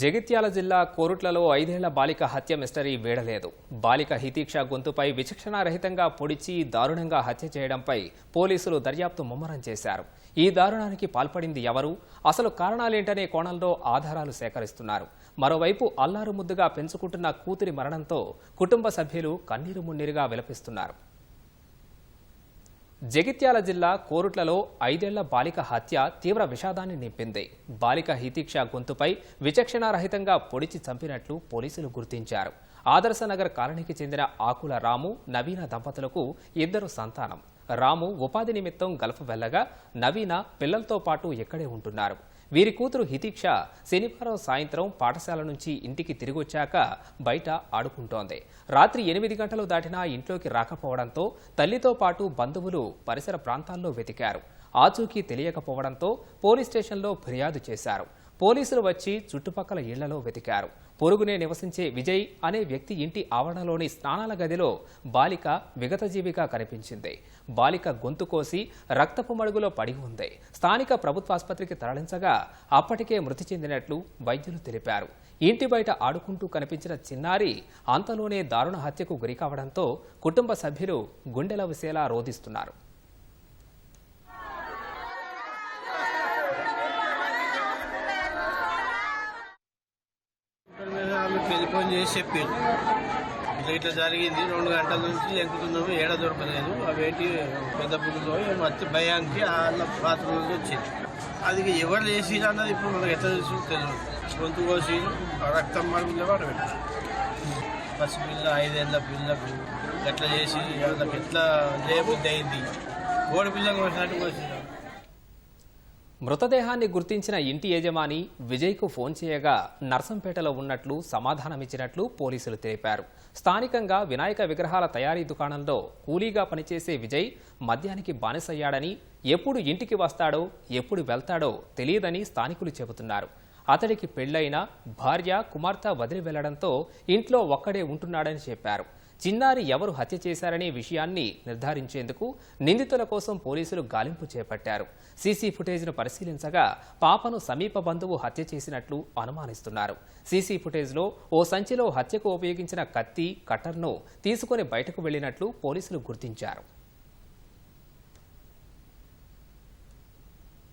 జగిత్యాల జిల్లా కోరుట్లలో ఐదేళ్ళ బాలిక హత్య మిస్టరీ వీడలేదు. బాలిక హితీక్ష గొంతుపై విచక్షణారహితంగా పొడిచి దారుణంగా హత్య చేయడంపై పోలీసులు దర్యాప్తు ముమ్మరం చేశారు. ఈ దారుణానికి పాల్పడింది ఎవరు? అసలు కారణాలేంటనే కోణంలో ఆధారాలు సేకరిస్తున్నారు. మరోవైపు అల్లారు ముద్దుగా పెంచుకుంటున్న కూతురి మరణంతో కుటుంబ సభ్యులు కన్నీరు మున్నీరుగా విలపిస్తున్నారు. జగిత్యాల జిల్లా కోరుట్లలో ఐదేళ్ళ బాలిక హత్య తీవ్ర విషాదాన్ని నింపింది. బాలిక హితీక్ష గొంతుపై విచక్షణారహితంగా పొడిచి చంపినట్లు పోలీసులు గుర్తించారు. ఆదర్శనగర్ కాలనీకి చెందిన ఆకుల రాము నవీన దంపతులకు ఇద్దరు సంతానం. రాము ఉపాధి నిమిత్తం గల్ఫ్ వెళ్ళగా నవీన పిల్లలతో పాటు ఇక్కడే ఉంటున్నారు. వీరి కూతురు హితీక్ష శనివారం సాయంత్రం పాఠశాల నుంచి ఇంటికి తిరిగొచ్చాక బయట ఆడుకుంటోంది. రాత్రి ఎనిమిది గంటలు దాటినా ఇంట్లోకి రాకపోవడంతో తల్లితో పాటు బంధువులు పరిసర ప్రాంతాల్లో వెతికారు. ఆచూకీ తెలియకపోవడంతో పోలీస్ స్టేషన్లో ఫిర్యాదు చేశారు. పోలీసులు వచ్చి చుట్టుపక్కల ఇళ్ళలో వెతికారు. పొరుగునే నివసించే విజయ్ అనే వ్యక్తి ఇంటి ఆవరణలోని స్నానాల గదిలో బాలిక విగతజీవిగా కనిపించింది. బాలిక గొంతు కోసి రక్తపు మడుగులో పడి ఉంది. స్థానిక ప్రభుత్వాసుపత్రికి తరలించగా అప్పటికే మృతి చెందినట్లు వైద్యులు తెలిపారు. ఇంటి బయట ఆడుకుంటూ కనిపించిన చిన్నారి అంతలోనే దారుణ హత్యకు గురికావడంతో కుటుంబ సభ్యులు గుండెల విసేలా రోధిస్తున్నారు. టెలిఫోన్ చేసి చెప్పారు. ఇట్లా ఇట్లా జరిగింది. రెండు గంటల నుంచి ఎక్కుతున్నాము ఏడ దొరకలేదు. అవేటి పెద్ద పురుగులో మత్తి భయానికి వాళ్ళ పాత్ర నుంచి వచ్చింది. అది ఎవరు చేసిరు అన్నది ఇప్పుడు మనకు ఎట్లా తెలుసు? తెలియదు. గొంతు కోసి రక్తం మడుగులో వాడు పెట్టారు పసి పిల్ల ఐదేళ్ళ పిల్లకు ఎట్లా చేసి వాళ్ళకి ఎట్లా లేబుద్ది అయింది? కోడి పిల్లకు వచ్చినట్టు కోసిరు మృతదేహాన్ని గుర్తించిన ఇంటి యజమాని విజయ్కు ఫోన్ చేయగా నర్సంపేటలో ఉన్నట్లు సమాధానమిచ్చినట్లు పోలీసులు తెలిపారు. స్థానికంగా వినాయక విగ్రహాల తయారీ దుకాణంలో కూలీగా పనిచేసే విజయ్ మద్యానికి బానిసయ్యాడని ఎప్పుడు ఇంటికి వస్తాడో ఎప్పుడు వెళ్తాడో తెలియదని స్థానికులు చెబుతున్నారు. అతడికి పెళ్ళైన భార్య కుమార్తె వదిలి వెళ్ళడంతో ఇంట్లో ఒక్కడే ఉంటున్నాడని చెప్పారు. చిన్నారి ఎవరు హత్య చేశారనే విషయాన్ని నిర్ధారించేందుకు నిందితుల కోసం పోలీసులు గాలింపు చేపట్టారు. సీసీ ఫుటేజ్ను పరిశీలించగా పాపను సమీప బంధువు హత్య చేసినట్లు అనుమానిస్తున్నారు. సీసీ ఫుటేజ్లో ఓ సంచిలో హత్యకు ఉపయోగించిన కత్తి కట్టర్ను తీసుకుని బయటకు వెళ్ళినట్లు పోలీసులు గుర్తించారు.